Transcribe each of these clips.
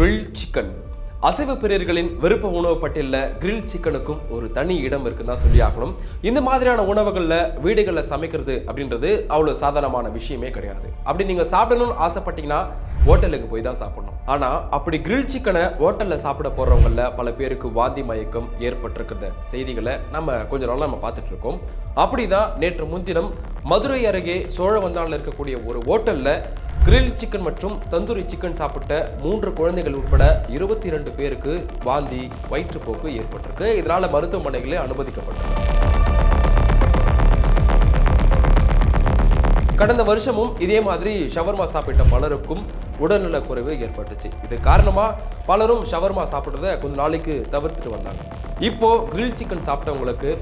Grill chicken அசைவ பிரியர்களின் விருப்ப உணவு பட்டியலில் கிரில் சிக்கனுக்கும் ஒரு தனி இடம் இருக்குன்னு தான் சொல்லி ஆகணும் இந்த மாதிரியான உணவுகளில் வீடுகளில் சமைக்கிறது அப்படின்றது அவ்வளோ சாதாரணமான விஷயமே கிடையாது. அப்படி நீங்கள் சாப்பிடணும்னு ஆசைப்பட்டீங்கன்னா ஹோட்டலுக்கு போய் தான் சாப்பிடணும். ஆனால் அப்படி கிரில் சிக்கனை ஹோட்டலில் சாப்பிட போகிறவங்களில் பல பேருக்கு வாந்தி மயக்கம் ஏற்பட்டிருக்கிற செய்திகளை நம்ம கொஞ்ச நாளாக நம்ம பார்த்துட்டு இருக்கோம். அப்படிதான் நேற்று முன்தினம் மதுரை அருகே சோழவந்தானில் இருக்கக்கூடிய ஒரு ஹோட்டலில் கிரில் சிக்கன் மற்றும் தந்தூரி சிக்கன் சாப்பிட்ட மூன்று குழந்தைகள் உட்பட இருபத்தி இரண்டு பேருக்கு வாந்தி வயிற்றுப்போக்கு ஏற்பட்டிருக்கு. இதனால மருத்துவமனைகளில் அனுமதிக்கப்பட்டது கடந்த வருஷமும் இதே மாதிரி ஷவர்மா சாப்பிட்ட பலருக்கும் உடல்நலக் குறைவு ஏற்பட்டுச்சு. இது காரணமா பலரும் ஷவர்மா சாப்பிட்றத கொஞ்ச நாளைக்கு தவிர்த்துட்டு வந்தாங்க. இப்போ கிரில் சிக்கன் சாப்பிட்டவங்களுக்கு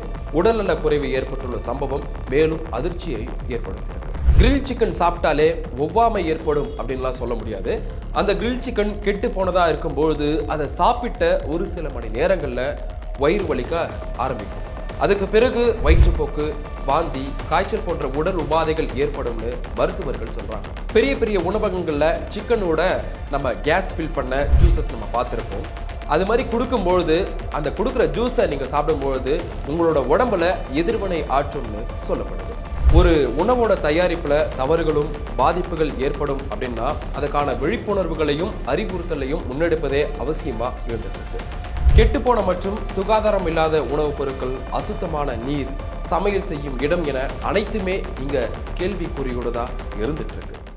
உடல்நலக் குறைவு ஏற்பட்டுள்ள சம்பவம் மேலும் அதிர்ச்சியை ஏற்படுத்தியிருக்கு. கிரில் சிக்கன் சாப்பிட்டாலே ஒவ்வாமை ஏற்படும் அப்படின்லாம் சொல்ல முடியாது. அந்த கிரில் சிக்கன் கெட்டு போனதாக இருக்கும்பொழுது அதை சாப்பிட்ட ஒரு சில மணி நேரங்களில் வயிறு வலிக்க ஆரம்பிக்கும். அதுக்கு பிறகு வயிற்றுப்போக்கு வாந்தி காய்ச்சல் போன்ற உடல் உபாதைகள் ஏற்படும்னு மருத்துவர்கள் சொல்கிறாங்க பெரிய பெரிய உணவகங்களில் சிக்கனோட நம்ம கேஸ் ஃபில் பண்ண ஜூசஸ் நம்ம பார்த்துருப்போம். அது மாதிரி கொடுக்கும்பொழுது அந்த கொடுக்குற ஜூஸை நீங்கள் சாப்பிடும்பொழுது உங்களோட உடம்புல எதிர்வினை ஆற்றும்னு சொல்லப்படுது. ஒரு உணவோட தயாரிப்பில் தவறுகளும் பாதிப்புகள் ஏற்படும் அப்படின்னா அதுக்கான விழிப்புணர்வுகளையும் அறிவுறுத்தலையும் முன்னெடுப்பதே அவசியமாக இருந்திருக்கு. கெட்டுப்போன மற்றும் சுகாதாரம் இல்லாத உணவுப் பொருட்கள் அசுத்தமான நீர் சமையல் செய்யும் இடம் என அனைத்துமே இங்கே கேள்விக்குறியோடு தான் இருந்துட்டு இருக்கு.